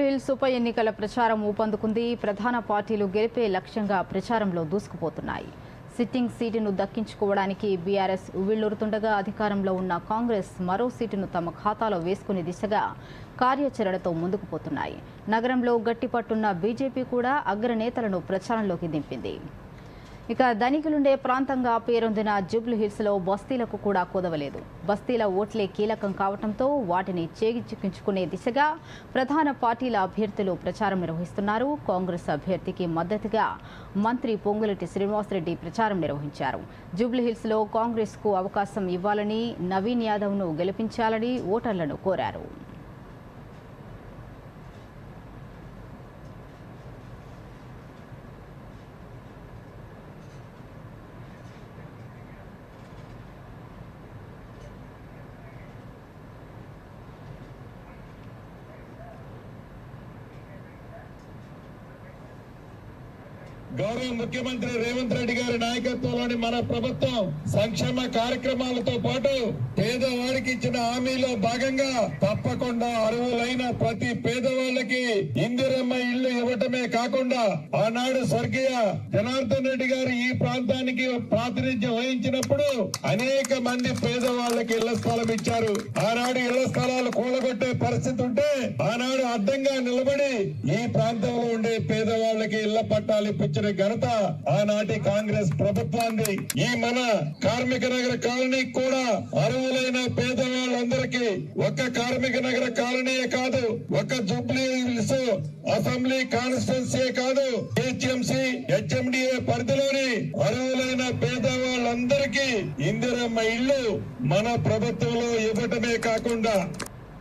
Hills ఉప ఎన్నికల ప్రచారం ఊపందుకుంది. ప్రధాన పార్టీలు గెలిపే లక్ష్యంగా ప్రచారంలో దూసుకుపోతున్నాయి. సిట్టింగ్ సీటును దక్కించుకోవడానికి బీఆర్ఎస్ ఉవ్విళ్ళూరుతుండగా అధికారంలో ఉన్న కాంగ్రెస్ మరో సీటును తమ ఖాతాలో వేసుకునే దిశగా కార్యాచరణతో ముందుకు పోతున్నాయి. నగరంలో గట్టిపట్టున్న బీజేపీ కూడా అగ్రనేతలను ప్రచారంలోకి దింపింది. ఇక ధనికులుండే ప్రాంతంగా పేరొందిన జూబ్లీ హిల్స్లో బస్తీలకు కూడా కుదవలేదు. బస్తీల ఓట్లే కీలకం కావడంతో వాటిని చేజిక్కించుకునే దిశగా ప్రధాన పార్టీల అభ్యర్థులు ప్రచారం నిర్వహిస్తున్నారు. కాంగ్రెస్ అభ్యర్థికి మద్దతుగా మంత్రి పొంగులటి శ్రీనివాసరెడ్డి ప్రచారం నిర్వహించారు. జూబ్లీ హిల్స్లో కాంగ్రెస్కు అవకాశం ఇవ్వాలని నవీన్ యాదవ్ను గెలిపించాలని ఓటర్లను కోరారు. గౌరవ ముఖ్యమంత్రి రేవంత్ రెడ్డి గారి నాయకత్వంలోని మన ప్రభుత్వం సంక్షేమ కార్యక్రమాలతో పాటు పేదవాడికి ఇచ్చిన హామీలో భాగంగా తప్పకుండా అర్హులైన ప్రతి పేదవాళ్ళకి ఇందిరమ్మ ఇల్లు ఇవ్వటమే కాకుండా ఆనాడు స్వర్గీయ జనార్దన్ రెడ్డి గారు ఈ ప్రాంతానికి ప్రాతినిధ్యం వహించినప్పుడు అనేక మంది పేదవాళ్ళకి ఇళ్ళ స్థలం ఇచ్చారు. ఆనాడు ఇళ్ళ పరిస్థితి ఉంటే ఆనాడు అడ్డంగా నిలబడి ఈ ప్రాంతంలో ఉండే పేదవాళ్ళకి ఇళ్ళ పట్టాలు ఇప్పించిన ఘనత ఆనాటి కాంగ్రెస్ ప్రభుత్వాన్ని ఈ మన కార్మిక నగర కాలనీ కూడా అరువులైన పేదవాళ్ళందరికీ ఒక్క కార్మిక నగర కాలనీయే కాదు ఒక్క జూబ్లీ హిల్స్ అసెంబ్లీ కాన్స్టిట్యున్సీ కాదు హెచ్ఎంసీ హెచ్ఎండిఏ పరిధిలోని అరువులైన పేదవాళ్ళందరికీ ఇందిరమ్మ ఇల్లు మన ప్రభుత్వంలో ఇవ్వటమే కాకుండా